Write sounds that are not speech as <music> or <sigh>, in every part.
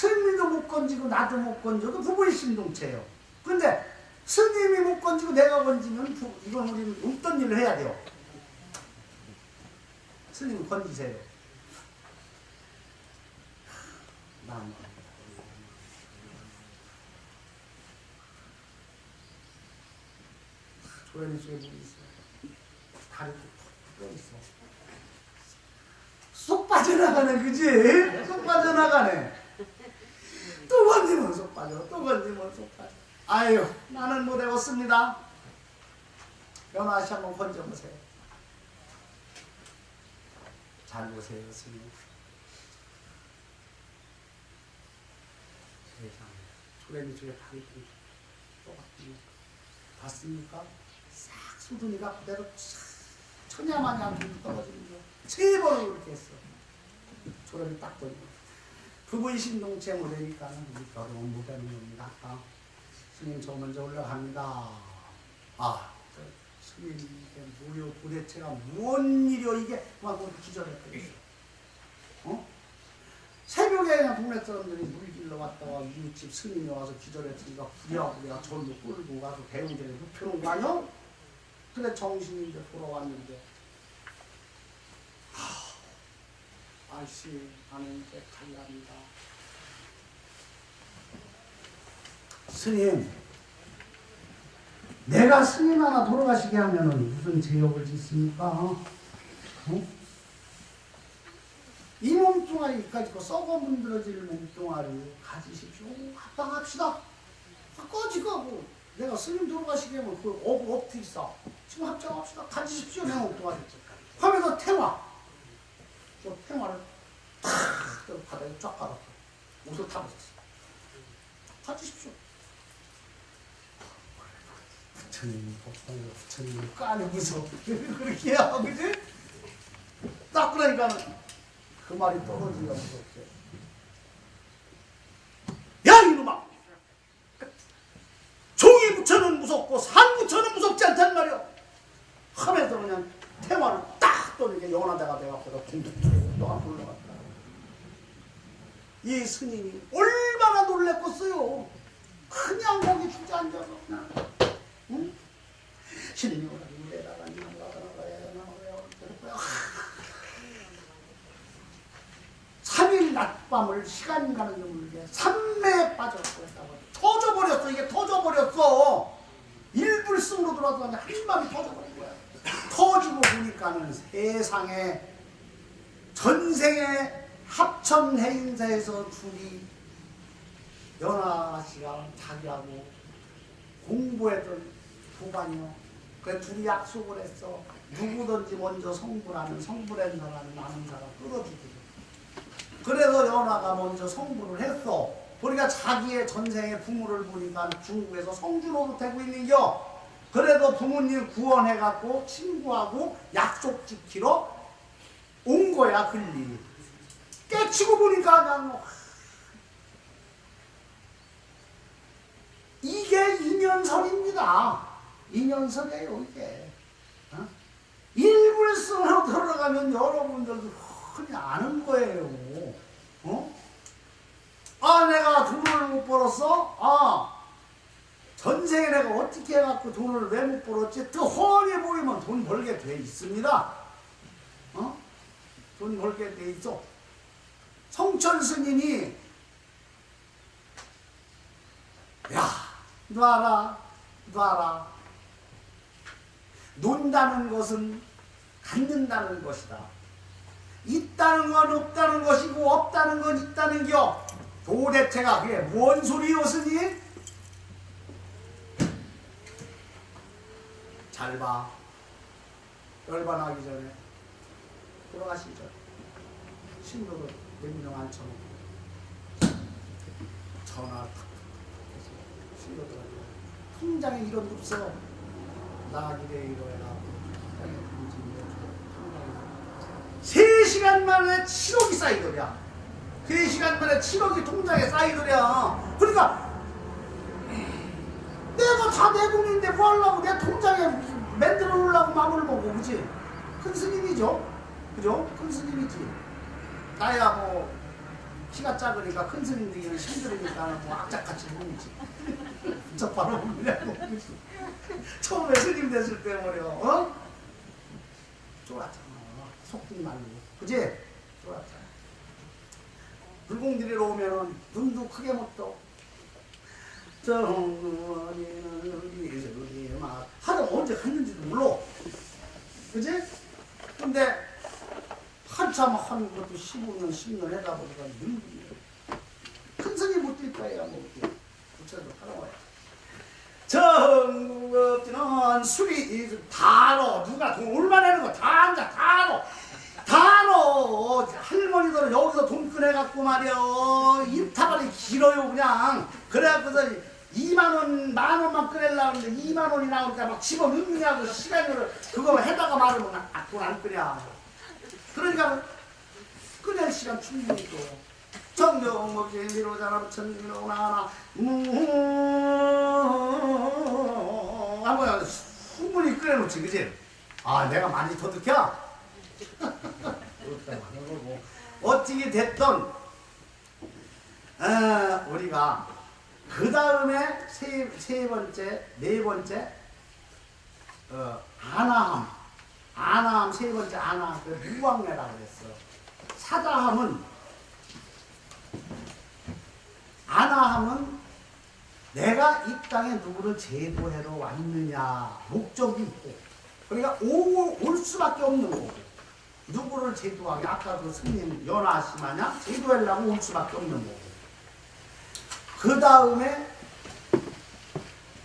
스님도 못 건지고 나도 못 건져도 부부의 신동체예요. 근데 스님이 못 건지고 내가 건지면 부, 이건 우리는 없던 일을 해야 돼요. 스님 건지세요. 난 조연이 속에 물이 있어. 다리 또 있어. 쏙 빠져나가네, 그지? 쏙 빠져나가네. 빠져, 또 건지면 쏙 빠져. 아유, 나는 못 외웠습니다. 씨 한번 건져보세요. 잘 보세요, 스님. 세상에, 속에 다리 또 똑같이 봤습니까? 싹 수둔이가 그대로 싹 천야만양 좀 떨어지는 거. 세 번을 그렇게 했어. 조람이 딱 보이고. 부부의 신동체 모델이니까는 우리 결혼 못하는 겁니다. 아, 스님 저 먼저 올라갑니다. 아, 저 스님 이게 무료 도대체가 무언 일이여 이게 막 기절했거든요. 어? 새벽에 그냥 동네 사람들이 물 길러 왔다가 이웃집 스님이 와서 기절했으니까 부랴부랴 절로 끌고 가서 대웅전에 눕혀놓은 거 아니야? 그래 정신이 이제 돌아왔는데 하, 아씨 나는 이제 갈랍니다 스님 내가 스님 하나 돌아가시게 하면은 무슨 죄업을 짓습니까? 어? 이 몸뚱아리까지 그 썩어 문드러질 몸뚱아리 가지십시오. 합방합시다. 꺼지고 내가 스님 돌아가시게 하면 그 업, 있어. 지금 합장합시다. 가지십시오. 내 몸뚱아리. 하면서 태화. 저 태화를 탁 바닥에 쫙 깔았어. 옷을 다 벗었어. 가지십시오. 부처님, 법상이 부처님 까내면서 <laughs> 그렇게 해야 그지? 딱 그러니까는 그 말이 떨어지기가 무섭죠. 야 이놈아! 종이 부처는 무섭고 산 부처는 무섭지 않단 말이야. 하면서 그냥 태화를 딱 떠니게 연하다가 돼갖고 둥둥둥둥 올라갔다. 이 스님이 얼마나 놀랬겠어요. 그냥 거기 주저앉아서 그냥 응? 스님이 나가야 나가야. 3일 낮밤을 시간 가는 줄 모르게 삼매에 빠졌고. 터져버렸어. 이게 터져버렸어. 일불승으로 들어왔더니 한 방이 터져버린 거야. 터지고 보니까는 세상에 전생에 합천 해인사에서 둘이 연하 씨가 자기하고 공부했던 도반이요 그 둘이 약속을 했어 누구든지 먼저 성불하는 성불한 사람은 나는 사람 끌어주고 그래서 연하가 먼저 성불을 했어. 그러니까 자기의 전생의 부모를 보니까 중국에서 성주로도 되고 있는겨. 그래도 부모님 구원해갖고 친구하고 약속 지키러 온 거야, 글리. 깨치고 보니까 난 와, 이게 인연설입니다. 인연설이에요, 이게. 어? 일불성으로 들어가면 여러분들도 흔히 아는 거예요. 어? 아, 내가 돈을 못 벌었어? 아, 전생에 내가 어떻게 해갖고 돈을 왜 못 벌었지? 또 훤히 보이면 돈 벌게 돼 있습니다. 어? 돈 벌게 돼 있어. 성천 스님이 야, 놔라, 놔라. 논다는 것은 갖는다는 것이다. 있다는 건 없다는 것이고 없다는 건 있다는 겨. 도대체가 그게 뭔 스님? 잘 봐. 열반하기 전에 돌아가시기 전에 신도를 몇명 앉혀놓고 전화 탁 해서 신도들한테 통장에 이런 거 없어. 통장에 통장에 통장에 3시간 만에 7억이 쌓이더랴. 3시간 만에 7억이 통장에 쌓이더랴. 그러니까 내가 다 내 돈인데 뭐 하려고 내 통장에 만들어 놓으려고 마음을 먹고 그지? 큰 스님이죠. 그죠? 큰 스님이지. 뭐 키가 작으니까 큰 스님 되기는 힘들으니까 뭐 악착같이 보이지. 저 바로 보이지. 처음에 스님 됐을 때 말이야, 어? 쫄았잖아. 속들이 말고. 그지? 쫄았잖아. 불공들이로 오면은 눈도 크게 못 떠. 정원이는 어디서 막 하다 언제 갔는지도 몰라. 그지? 근데 한참 한 것도 15년, 10년 하다 보니까 늙은이 큰 성이 못될 거야, 뭐, 부처도 하라고 해. 전국업지는 술이 다 알아. 누가 돈 얼마 내는 거 다 앉아, 다 알아. 다 알아. 할머니들은 여기서 돈 꺼내갖고 말이야. 입타발이 길어요, 그냥. 그래갖고서 2만 원, 만 원만 하는데 2만 원이 나오니까 막 집어넣느냐고 시간을 그거 해다가 말하면 아, 돈안 꺼냐. 그러니까 그냥 시간 충분히 또 정명목 제일로 자라 천리로 나나 무 한번 충분히 끓여놓지 그지? 아 내가 많이 터득혀? 어떻게 됐던 어, 우리가 그 다음에 세, 세 번째 네 번째 어, 아나함 아나함 세 번째 아나함 그 무왕래라고 그랬어. 사다함은 아나함은 내가 이 땅에 누구를 제도하러 왔느냐 목적이 있고 그러니까 오, 올 수밖에 없는 거고 누구를 제도하게 아까 그 스님 연하씨 마냥 제도하려고 올 수밖에 없는 거고. 그 다음에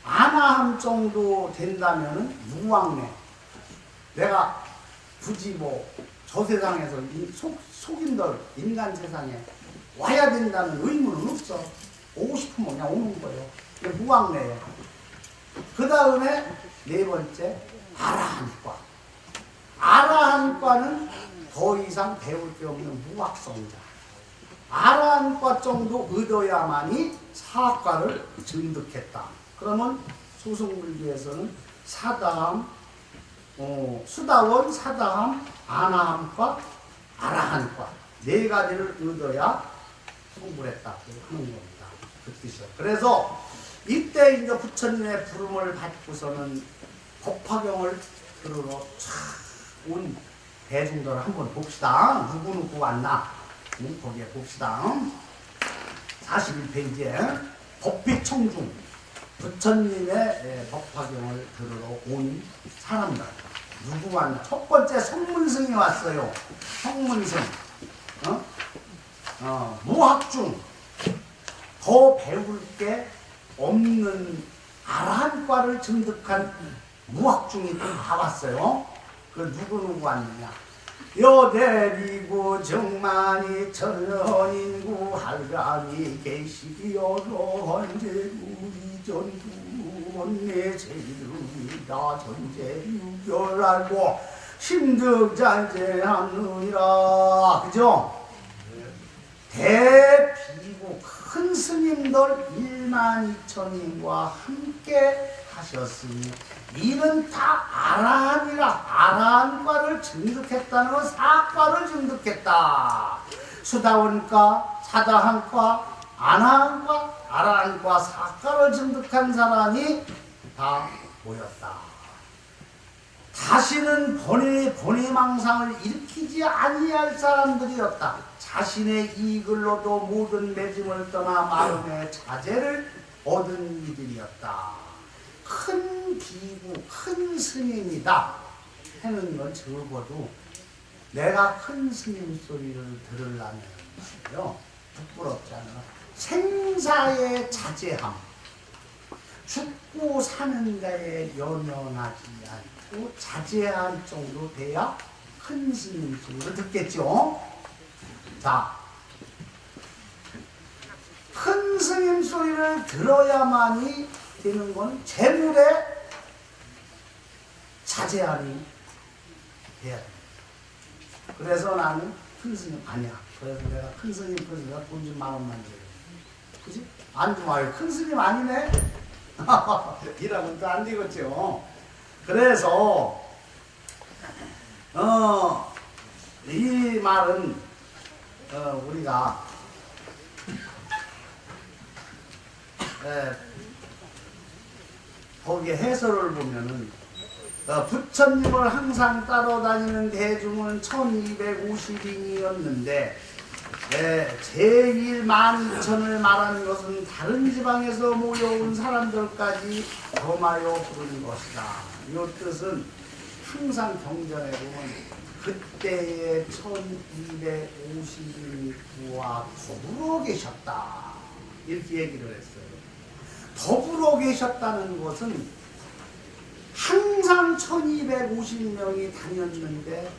아나함 정도 된다면은 무왕래 내가 굳이 뭐 저 세상에서 인- 속, 속인들 인간 세상에 와야 된다는 의무는 없어. 오고 싶으면 그냥 오는 거예요. 무왕래예요. 그 다음에 네 번째 아라한과. 아라한과는 더 이상 배울 게 없는 무학성자. 아라한과 정도 얻어야만이 사학과를 증득했다. 그러면 소승불교에서는 사다함, 어, 수다원, 사다함, 아나함과 아라한과 네 가지를 얻어야 성불했다 하는 겁니다. 그 뜻이요. 그래서 이때 이제 부처님의 부름을 받고서는 법화경을 들으러 온 대중들을 한번 봅시다. 누구 누구 왔나? 응, 거기에 봅시다. 41페이지에 법비청중 부처님의 예, 법화경을 들으러 온 사람들 누구 왔나? 첫 번째 성문승이 왔어요. 성문승, 어? 어, 무학중 더 배울 게 없는 아란과를 증득한 무학중이 또 나왔어요. 그 누구 누구 왔느냐? 여대리고 정만이 천연인구 할감이 언제 우리 전구 원내 제일이다 전제 유결알고 심득잔재하느니라 그죠? 대비고 큰 스님들 1만 2천님과 함께 하셨으니 이는 다 아라한이라 아라한과를 증득했다는 건 사과를 증득했다. 수다원과 사다한과 아나한과 아라한과 사과를 증득한 사람이 다 모였다. 다시는 번외 번외 망상을 일으키지 아니할 사람들이었다. 자신의 이글로도 모든 매짐을 떠나 마음의 자제를 얻은 이들이었다. 큰 비구, 큰 스님이다 하는 건 적어도 내가 큰 스님 소리를 들으려면 말이요 부끄럽잖아. 생사의 자제함, 죽고 사는 데에 연연하지 않고 자제할 정도 돼야 큰 스님 소리를 듣겠죠. 자, 큰 스님 소리를 들어야만이 되는 건 재물에 자제함이 돼야 돼. 그래서 나는 큰 스님 아니야. 그래서 내가 큰 스님 그래서 내가 돈좀 만 원만 줘요. 그지? 안주마을 큰 스님 아니네? 이러면 또 안 되겠죠. 그래서, 어, 이 말은, 어, 우리가, 에, 거기 해설을 보면은, 어, 부처님을 항상 따라다니는 대중은 1250인이었는데, 제일 만 이천을 말하는 것은 다른 지방에서 모여온 사람들까지 범하여 부르는 것이다. 이 뜻은 항상 경전에 보면 그때의 1250인과 더불어 계셨다. 이렇게 얘기를 했어요. 더불어 계셨다는 것은 항상 1250명이 다녔는데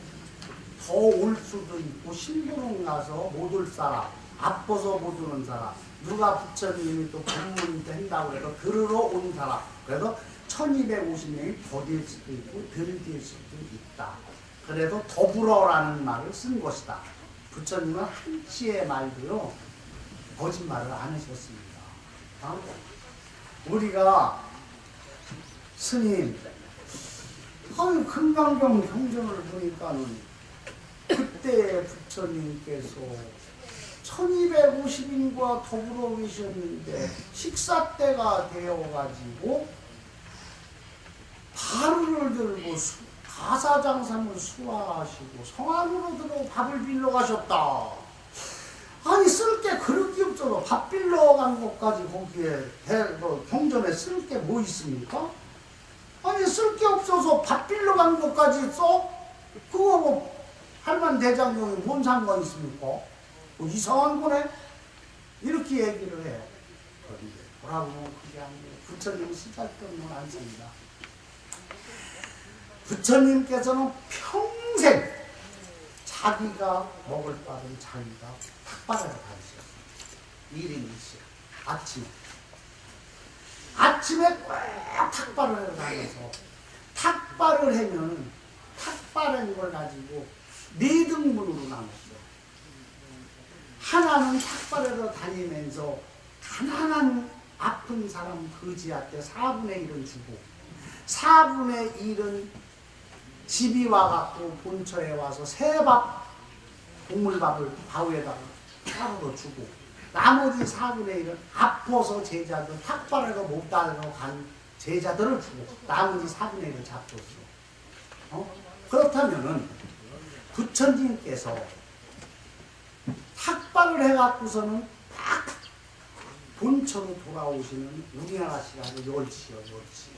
더 올 수도 있고 신부름 가서 못 올 사람 아파서 못 오는 사람 누가 부처님이 또 법문 된다고 해서 들으러 온 사람. 그래서 1250명이 더될 수도 있고 덜될 수도 있다. 그래도 더불어라는 말을 쓴 것이다. 부처님은 한치의 말도요 거짓말을 안 하셨습니다. 아, 우리가 스님 아유 금강경 경전을 보니까는 그때 부처님께서 1250인과 더불어 계셨는데 식사 때가 되어가지고 바루를 들고 수- 가사장삼을 수화하시고 성안으로 들어 밥을 빌러 가셨다. 아니 쓸 게 그릇이 없어서 밥 빌러 간 것까지 거기에 대, 뭐, 경전에 쓸 게 뭐 있습니까? 아니 쓸 게 없어서 밥 빌러 간 것까지 써? 그거 뭐 할만 대장경이 뭔 상관 있습니까? 뭐 이상한 거네? 이렇게 얘기를 해요. 뭐라고 하면 그게 아니에요. 부처님 쓰잘데없는 안 씁니다. 부처님께서는 평생 자기가 먹을 밥은 자기가 탁발하러 다니셨어요. 일인 일시야. 아침에. 아침에 꼭 탁발을 다녀서 탁발을 하면은 탁발한 걸 가지고 네 등분으로 나눴어요. 하나는 탁발하러 다니면서 가난한 아픈 사람 거지한테 4분의 1은 주고 4분의 1은 집이 와갖고 본처에 와서 새밥 국물밥을 바위에다가 따로 주고 나머지 4분의 1은 아파서 제자들 탁발하러 못 다니러 간 제자들을 주고 나머지 4분의 1을 잡줬어. 어? 그렇다면은 부처님께서 탁발을 해갖고서는 딱 본처로 돌아오시는 우리나라 시간이 10시요, 10시.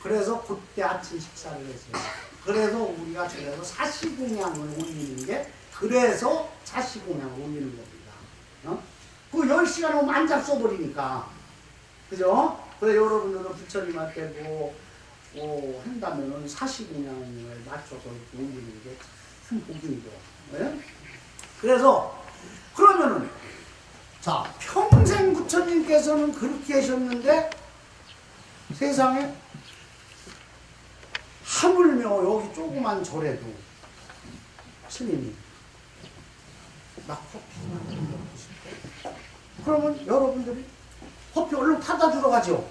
그래서 그때 아침 식사를 했어요. 그래서 우리가 그래서 사시공양을 올리는 게 그래서 사시공양을 올리는 겁니다. 어? 그 10시간 오면 안작 써버리니까. 그죠? 그래 여러분들은 부처님한테 뭐, 뭐 한다면은 사시공양을 맞춰서 이렇게 올리는 게큰 복이죠. 네? 그래서 그러면은 자 평생 부처님께서는 그렇게 하셨는데 세상에 하물며 여기 조그만 절에도 스님이 나 커피만. 그러면 여러분들이 커피 얼른 타다 주러 가죠.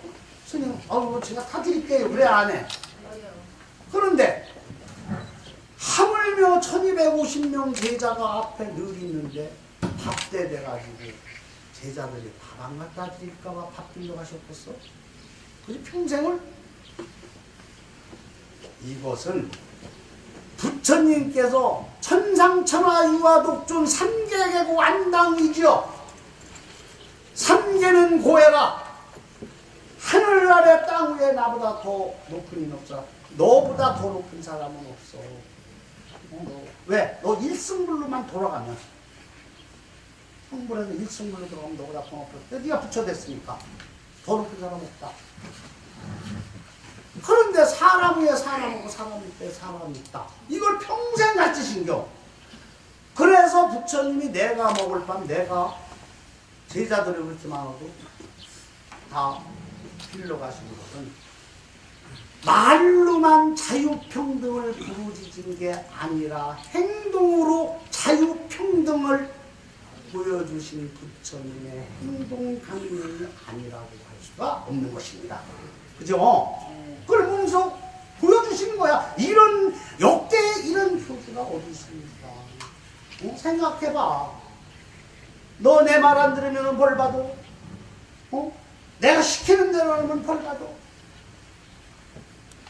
스님, 아우 제가 타드릴게요. 그래 안 해. 그런데 하물며 1250명 제자가 앞에 늘 있는데 밥때 돼가지고 제자들이 밥 안 갖다 드릴까봐 밥 빌려 가셨겠어? 그래서 평생을 이것은 부처님께서 천상천하 유화독존 삼계계고 안당이지요. 삼계는 고해라. 하늘 아래 땅 위에 나보다 더 높은 이는 없어. 너보다 더 높은 사람은 없어. 왜? 너 일승불로만 돌아가면 성불에서 일승불로 들어가면 너보다 더 근데 네가 부처됐으니까 더 높은 사람 없다. 그런데 사람 위에 사람하고 사람 밑에 사람이 있다. 이걸 평생 같이 신겨. 그래서 부처님이 내가 먹을 밤 내가 제자들이 그렇게 많아도 다 빌려 가시는 것은 말로만 자유평등을 부르짖은 게 아니라 행동으로 자유평등을 보여주신 부처님의 행동 강림이 아니라고 할 수가 없는 것입니다. 그죠? 그걸 보면서 보여주시는 거야. 이런 역대 이런 표시가 어디 있습니까? 어? 생각해봐. 너 내 말 안 들으면 벌 받아. 어? 내가 시키는 대로 하면 벌 받아.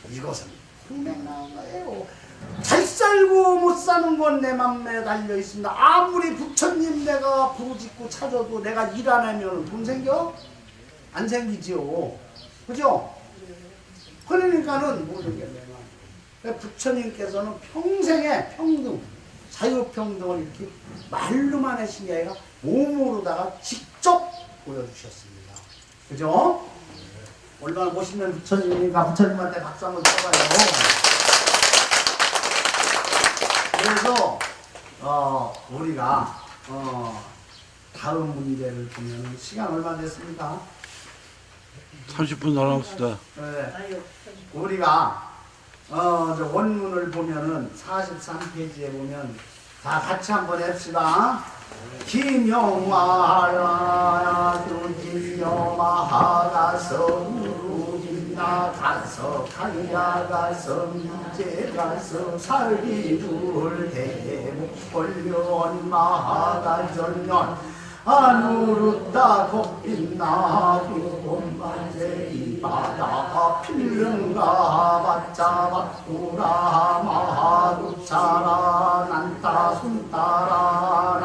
이것은 분명한 거예요. 잘 살고 못 사는 건 내 맘에 달려 있습니다. 아무리 부처님 내가 부르짖고 찾아도 내가 일 안 하면 돈 생겨? 안 생기지요. 그죠? 그러니까는 모든 게 내가. 부처님께서는 평생에 평등, 자유평등을 이렇게 말로만 하신 게 아니라 몸으로다가 직접 보여주셨습니다. 그죠? 얼마나 멋있는 부처님이니까 부처님한테 박수 한번 쳐봐요. 그래서 어, 우리가 어, 다음 문제를 보면 시간 얼마 됐습니까? 30분 남았습니다. 네. 우리가 어, 저 원문을 보면은 43페이지에 보면 다 같이 한번 합시다. 김영화야 두진여마하가서 우루진나 가서 강야가서 미제가서 살리둘 대목벌련 마하가전년 아누르다 곱빛나 비곰반제 이 바다. 필름가 바짜 바꾸라. 마하루차라. 난따 순따라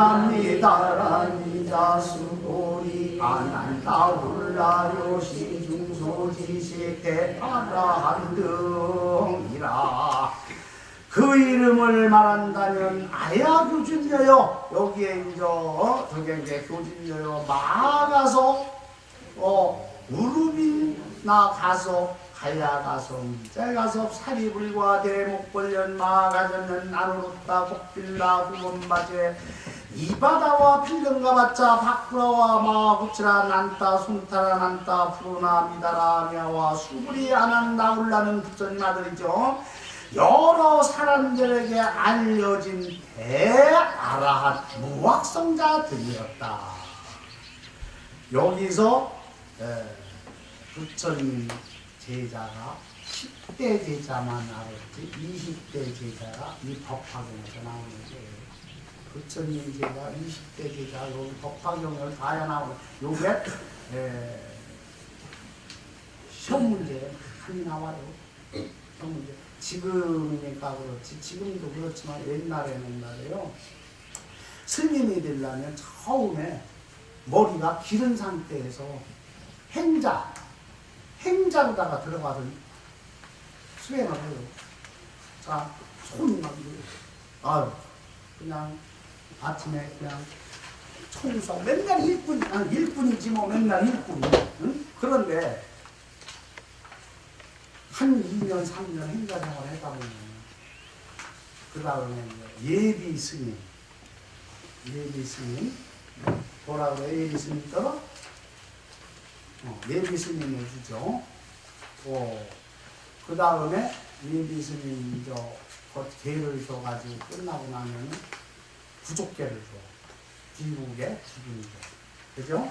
부르납니다라니다 수고리 아난다 훌라요 시중소지식 대파라한 등이라. 그 이름을 말한다면 아야 교진여여 여기에 이제 어, 저게 이제 교진여여 마가서 어 우루빈나 가서 가야 가서 미자 가서 사리불과 대목벌련 마가전년 나누르다 곡빌라 구원바제 이 바다와 필름가 받자 바꾸라와 마구치라 난따 손타라 난따 푸르나 미다라 미아와 수불이 안한 나올라는 부처님 아들이죠 여러 사람들에게 알려진 대아라핫 무학성자들이었다. 여기서 에, 부처님 제자가 10대 제자만 알았지 20대 제자가 이 법화경에서 나오는 거예요. 부처님 제자 20대 제자 여기 법화경을 다야 나오는 요게 에, 시험 문제 많이 나와요. 시험 문제. 지금이니까 그렇지 지금도 그렇지만 옛날에는 말이에요 스님이 되려면 처음에 머리가 기른 상태에서 행자 행자로다가 들어가서 수행을 해요 자 손이 막. 아유 그냥 아침에 그냥 청소 맨날 일꾼 아니 일꾼이지 뭐 맨날 일꾼이 응? 그런데 한 2년, 3년 행자 생활 했다 보면 그 다음에 예비 스님 예비 스님 뭐라 그래 예비 스님 떠러? 어, 예비 스님을 주죠 어, 그 다음에 예비 스님 저그 개를 줘가지고 끝나고 나면은 부족개를 줘 죽은 개 그죠?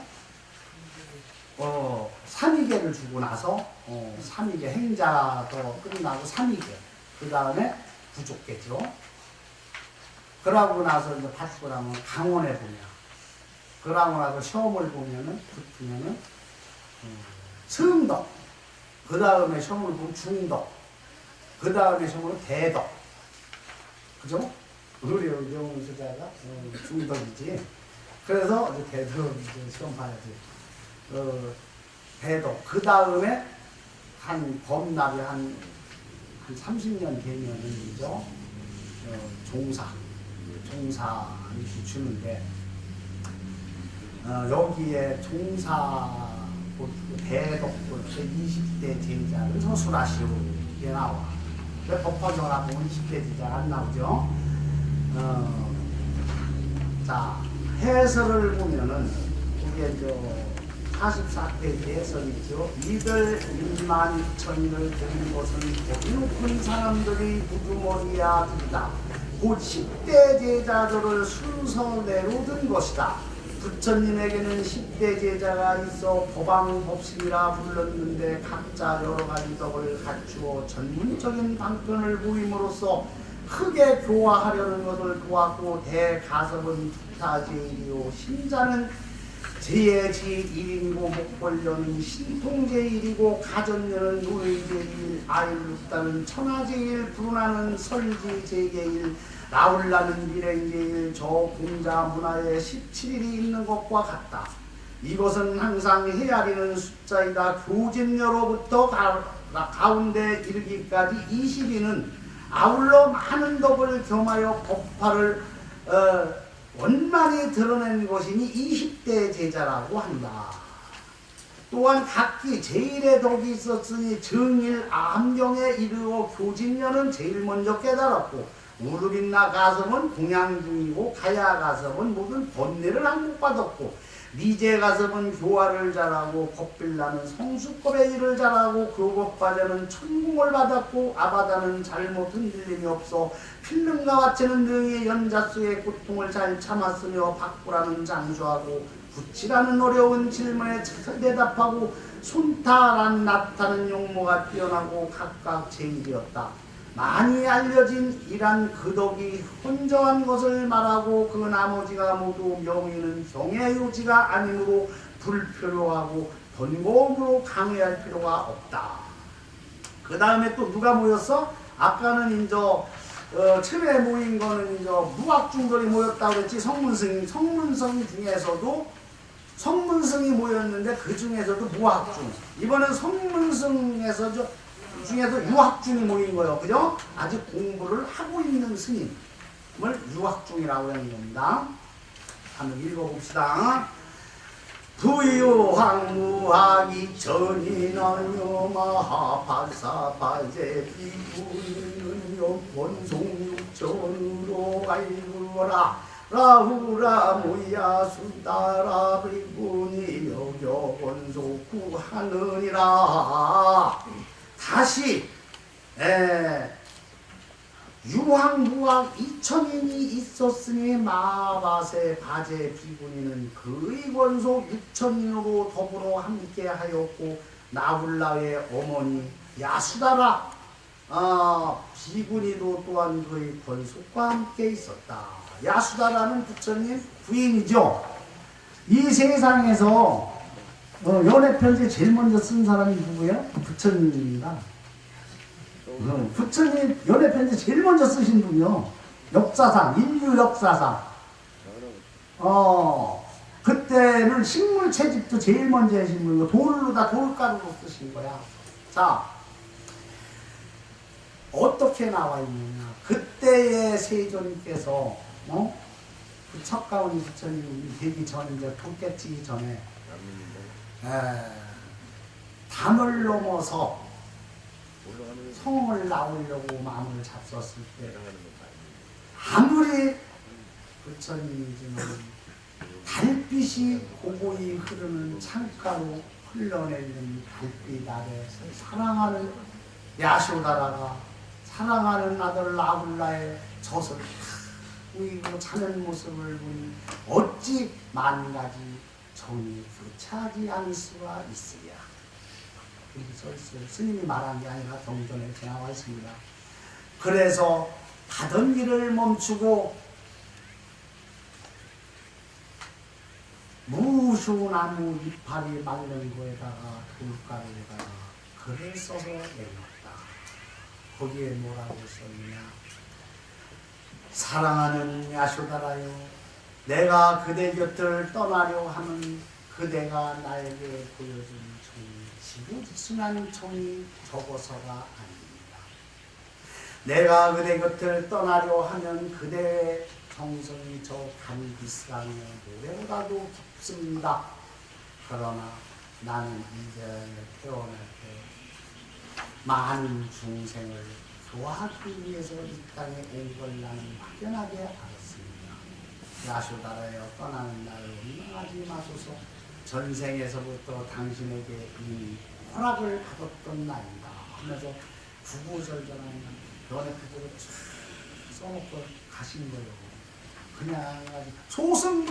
어, 삼위계를 주고 나서 어, 삼위계 행자도 끝나고 삼위계 그 다음에 부족계죠. 그러고 나서 이제 나면 강원에 보냐. 그러고 나서 시험을 보면은 붙으면은 음, 승덕. 그 다음에 시험을 보면 중덕. 그 다음에 시험을 대덕. 그죠? 우리 영웅 수자가 어, 중덕이지. 그래서 이제 대덕 이제 시험 봐야지. 어, 배도. 그 다음에 한 범납이 한, 한 30년 되면은 이죠 어, 종사. 종사 이렇게 주는데 어, 여기에 종사 대독 20대 제자를 서술하시오. 이게 나와. 보면 20대 제자가 안 나오죠 어, 자 해설을 보면은 이게 저 44페이지에 써있죠. 이들 1만 2천을 드린 것은 거기 높은 사람들이 우두머리야 든다. 곧 10대 제자들을 순서대로 든 것이다. 부처님에게는 10대 제자가 있어 법왕법신이라 불렀는데 각자 여러 가지 덕을 갖추어 전문적인 방편을 보임으로써 크게 교화하려는 것을 도왔고 대가섭은 두타제일이요 신자는 제지1인고 목벌려는 신통제일이고 가전녀는 노예제일 아일루다는 천하제일 불운하는 설지제계일 나올라는 미래제일 저 공자 문화에 17일이 있는 것과 같다. 이것은 항상 헤아리는 숫자이다. 교진녀로부터 가, 가운데 일기까지 20일은 아울러 많은 덕을 겸하여 법화를 어, 원만히 드러낸 것이니 20대 제자라고 한다. 또한 각기 제일의 덕이 있었으니 정일 암경에 이르어 교진녀는 제일 먼저 깨달았고 우르빈나 가섬은 공양 중이고 가야 가섬은 모든 번뇌를 항복받았고 리제 가섬은 교화를 잘하고 법빌라는 성수급의 일을 잘하고 교법바자는 천궁을 받았고 아바다는 잘못 흔들림이 없어 필름과 와체는 등의 연자수의 고통을 잘 참았으며 박구라는 장수하고 구치라는 어려운 질문에 잘 대답하고 손타란 나타는 용모가 뛰어나고 각각 제일이었다. 많이 알려진 이란 그 덕이 혼저한 것을 말하고 그 나머지가 모두 명의는 경의 요지가 아니므로 불필요하고 번거음으로 강의할 필요가 없다. 그 다음에 또 누가 모였어? 아까는 이제 어, 처음에 모인 거는 이제 무학중들이 모였다고 그랬지 성문승 성문성 중에서도 성문승이 모였는데 그 중에서도 무학중 이번엔 성문승에서 저 중에서 유학중이 모인 거예요. 그죠? 아직 공부를 하고 있는 스님을 유학중이라고 하는 겁니다. 한번 읽어봅시다. 부유황무하기 전인하여 마하파사파제 비구는요 본송육전으로 갈구라. 라후라 모야 수다라 비구니 여겨 본소구 하느니라 다시 에, 유황무학 이천인이 있었으니 마바세 바제 비구니는 그의 권속 육천인으로 더불어 함께하였고 나훌라의 어머니 야수다라 아, 비구니도 또한 그의 권속과 함께 있었다. 야수다라는 부처님 부인이죠. 이 세상에서 어, 연애 편지 제일 먼저 쓴 사람이 누구예요? 부처님입니다. 어, 부처님 연애 편지 제일 먼저 쓰신 분이요. 역사상 인류 역사상. 어 그때는 식물 채집도 제일 먼저 하신 분이고 돌로 다 돌가루로 쓰신 거야. 자 어떻게 나와 있느냐? 그때의 세존께서 어? 그 첫가오니 부처님이 되기 전 이제 도깨치기 전에 에, 담을 넘어서 성을 나오려고 마음을 잡섰을 때 아무리 부처님이지만 달빛이 고고히 흐르는 창가로 흘러내리는 달빛 아래 사랑하는 야쇼다라가 사랑하는 아들 라블라의 젖을 탁 우이고 자는 모습을 보니 어찌 만 가지 정이 교차하지 않을 수가 있으랴. 있어요. 스님이 말한 게 아니라 경전에 나와 있습니다. 그래서 하던 일을 멈추고 무수나무 이파리 마른 거에다가 돌가루에다가 글을 써서 내놨다. 거기에 뭐라고 썼느냐? 사랑하는 야쇼다라요. 내가 그대 곁을 떠나려 하는 그대가 나에게 보여준 정이 지고직순한 정이 적어서가 아닙니다. 내가 그대 곁을 떠나려 하면 그대의 정성이 저 간비스강의 노래보다도 깊습니다. 그러나 나는 이제 태어날 때 많은 중생을 교화하기 위해서 이 땅에 온 걸 나는 알았습니다. 야쇼다라여 떠나는 날을 원망하지 마소서 전생에서부터 당신에게 이 허락을 받았던 날이다 하면서 구구절절한 연애 그대로 쭉 써놓고 가신 거예요. 그냥 소승불